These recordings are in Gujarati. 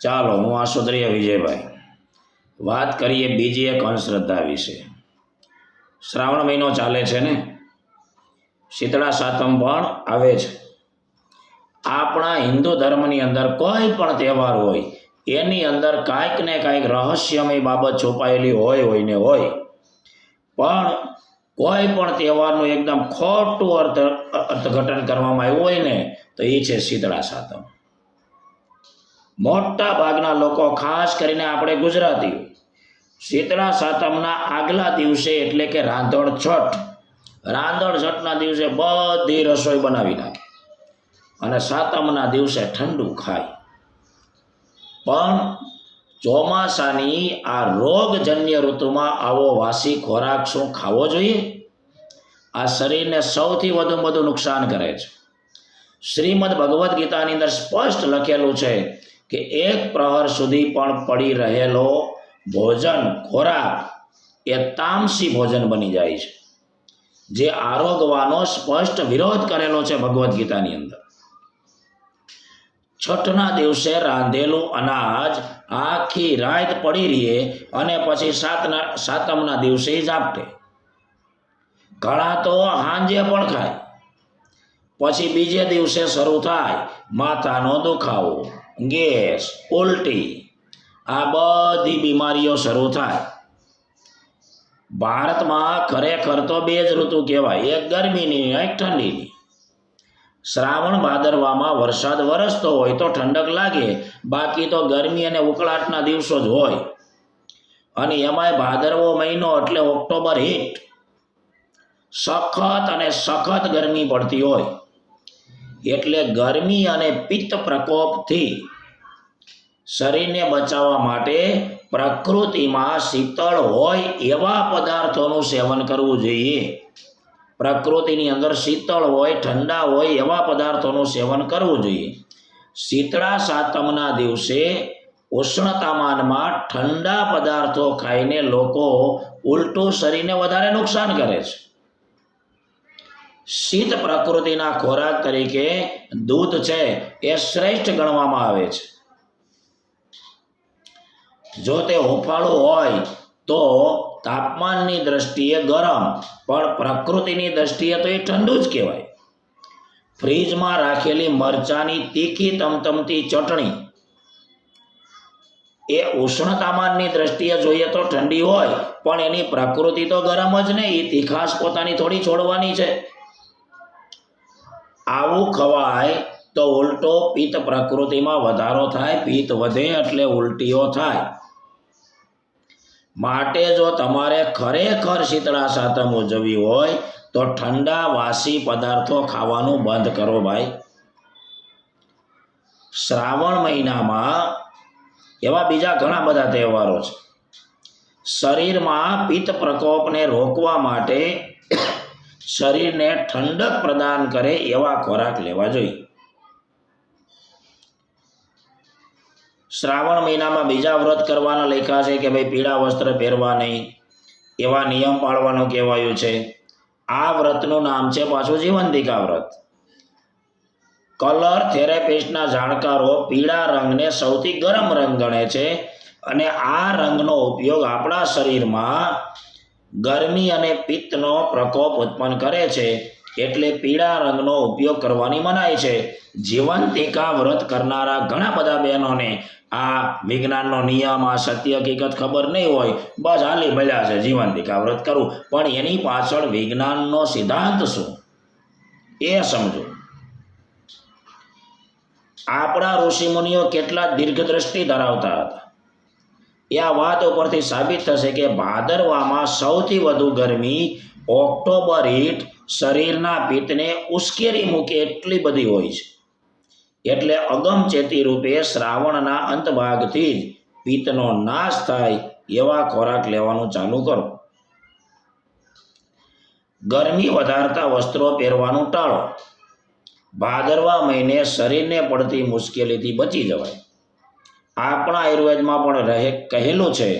ચાલો, હું આસુદ્રિય વિજયભાઈ. વાત કરીએ બીજી એક અંધશ્રદ્ધા વિશે. શ્રાવણ મહિનો ચાલે છે ને? શીતળા સાતમ પણ આવે છે. આપણા હિન્દુ ધર્મની અંદર કોઈ પણ તહેવાર હોય, એની અંદર કાંઈક ને કાંઈક રહસ્યમય બાબત છુપાયેલી હોય હોય ને હોય. પણ કોઈ પણ તહેવારનું એકદમ ખોટું અર્થ અર્થઘટન કરવામાં આવ્યું હોય ને, તો એ છે શીતળા સાતમ. મોટા ભાગના લોકો, ખાસ કરીને આપણે ગુજરાતી શીતળા સાતમના આગલા દિવસે એટલે કે રાંધણ છઠ, રાંધણ છઠના દિવસે બધી રસોઈ બનાવી નાખે. અને સાતમના દિવસે ઠંડુ ખાય. પણ ચોમાસાની આ રોગજન્ય ઋતુમાં આવો વાસી ખોરાક શું ખાવો જોઈએ? આ શરીરને સૌથી વધુ વધુ નુકસાન કરે છે. શ્રીમદ ભગવદ્ ગીતાની અંદર સ્પષ્ટ લખેલું છે કે એક પ્રહર સુધી પણ પડી રહેલો ભોજન ખોરાક એ તામસી ભોજન બની જાય છે. જે આરોગવાનો સ્પષ્ટ વિરોધ કરેલો છે ભગવદ્ ગીતાની અંદર. છઠના દિવસે રાંધેલું અનાજ આખી રાત પડી રહીએ અને પછી સાતના સાતમના દિવસે જ આપટે ઘણા તો હાંજે પણ ખાય. પછી બીજે દિવસે શરૂ થાય માથાનો દુખાવો, ગેસ, ઉલટી. આ બધી બીમારીઓ શરૂ થાય. ભારતમાં ખરેખર તો બે જ ઋતુ કહેવાય, એક ગરમીની, એક ઠંડીની. શ્રાવણ ભાદરવામાં વરસાદ વરસતો હોય તો ઠંડક લાગે, બાકી તો ગરમી અને ઉકળાટના દિવસો જ હોય. અને એમાંય ભાદરવો મહિનો એટલે ઓક્ટોબર હીટ સખત અને સખત ગરમી પડતી હોય. એટલે ગરમી અને પિત્ત પ્રકોપથી શરીરને બચાવવા માટે પ્રકૃતિમાં શીતળ હોય એવા પદાર્થોનું સેવન કરવું જોઈએ. પ્રકૃતિની અંદર શીતળ હોય, ઠંડા હોય એવા પદાર્થોનું સેવન કરવું જોઈએ. શીતળા સાતમના દિવસે ઉષ્ણતામાનમાં ઠંડા પદાર્થો ખાઈને લોકો ઉલટું શરીરને વધારે નુકસાન કરે છે. શીત પ્રકૃતિના ખોરાક તરીકે દૂધ છે, એ શ્રેષ્ઠ ગણવામાં આવે છે. જો તે હુંફાળું હોય, તો તાપમાનની દ્રષ્ટિએ ગરમ, પણ પ્રકૃતિની દ્રષ્ટિએ તો એ ઠંડુ જ કહેવાય. ફ્રીજમાં રાખેલી મરચાની તીખી તમતમતી ચટણી, એ ઉષ્ણતામાનની દ્રષ્ટિએ જોઈએ તો ઠંડી હોય, પણ એની પ્રકૃતિ તો ગરમ જ નહીં તીખાશ પોતાની થોડી છોડવાની છે. આવું ખવાય તો ઉલટો પિત્ત પ્રકૃતિમાં વધારો થાય, પિત્ત વધે એટલે ઉલટીઓ થાય. માટે જો તમારે ખરેખર શીતળા સાતમ ઉજવવી હોય, તો ઠંડા વાસી પદાર્થો ખાવાનું બંધ કરો ભાઈ. શ્રાવણ મહિનામાં એવા બીજા ઘણા બધા તહેવારો છે. શરીરમાં પિત્ત પ્રકોપને રોકવા માટે શરીરને ઠંડક પ્રદાન કરે એવા ખોરાક લેવા જોઈએ. શ્રાવણ મહિનામાં બીજા વ્રત કરવાના લેખા છે કે ભાઈ પીળા વસ્ત્ર પહેરવા નહીં, એવા નિયમ પાળવાનું કહેવાયું છે. આ વ્રતનું નામ છે પાછું જીવંતિકા વ્રત. કલર, થેરેપિસ્ટના જાણકારો પીળા રંગને સૌથી ગરમ રંગ ગણે છે અને આ રંગનો ઉપયોગ આપણા શરીરમાં ગરમી અને પિત્તનો પ્રકોપ ઉત્પન્ન કરે છે એટલે પીળા રંગનો ઉપયોગ કરવાની મનાય છે. જીવંતિકા વ્રત કરનારા ઘણા બધા બહેનોને આ વિજ્ઞાનનો નિયમ, આ સત્ય હકીકત ખબર નહીં હોય. બસ હાલી મળ્યા છે જીવંતિકા વ્રત કરવું પણ એની પાછળ વિજ્ઞાનનો સિદ્ધાંત શું? એ સમજો. આપણા ઋષિમુનિઓ કેટલા દીર્ઘદ્રષ્ટિ ધરાવતા હતા? એ આ વાત ઉપરથી સાબિત થશે કે ભાદરવામાં સૌથી વધુ ગરમી ઓક્ટોબર હીટ શરીરના પિત્તને ઉશ્કેરી મૂકે એટલી બધી હોય છે. એટલે અગમચેતી રૂપે શ્રાવણના અંતભાગથી જ પિત્તનો નાશ થાય એવા ખોરાક લેવાનું ચાલુ કરો. ગરમી વધારતા વસ્ત્રો પહેરવાનું ટાળો. ભાદરવા મહિને શરીરને પડતી મુશ્કેલીથી બચી જવાય. આપણા આયુર્વેદમાં પણ રહે કહેલું છે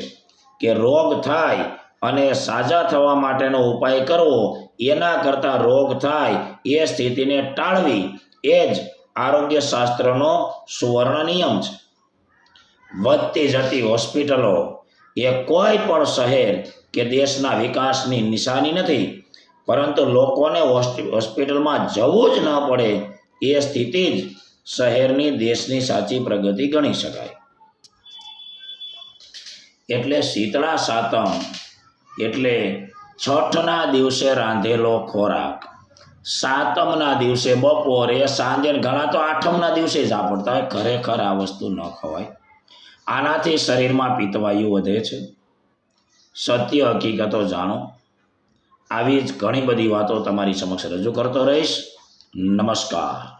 કે રોગ થાય અને સાજા થવા માટેનો ઉપાય કરવો, એના કરતાં રોગ થાય એ સ્થિતિને ટાળવી, એ જ આરોગ્ય શાસ્ત્રનો સુવર્ણ નિયમ છે. વધતી જતી હોસ્પિટલો એ કોઈ પણ શહેર કે દેશના વિકાસની નિશાની નથી, પરંતુ લોકોને હોસ્પિટલમાં જવું જ ન પડે એ સ્થિતિ જ શહેરની દેશની સાચી પ્રગતિ ગણી શકાય. એટલે શીતળા સાતમ, એટલે છઠના દિવસે રાંધેલો ખોરાક. સાતમના દિવસે બપોરે, સાંજે ઘણા તો આઠમના દિવસે જ આપડતા હોય, ખરેખર આ વસ્તુ ન ખવાય. આનાથી શરીરમાં પિત્તવાયુ વધે છે. સત્ય હકીકતો જાણો. આવી જ ઘણી બધી વાતો તમારી સમક્ષ રજૂ કરતો રહીશ. નમસ્કાર.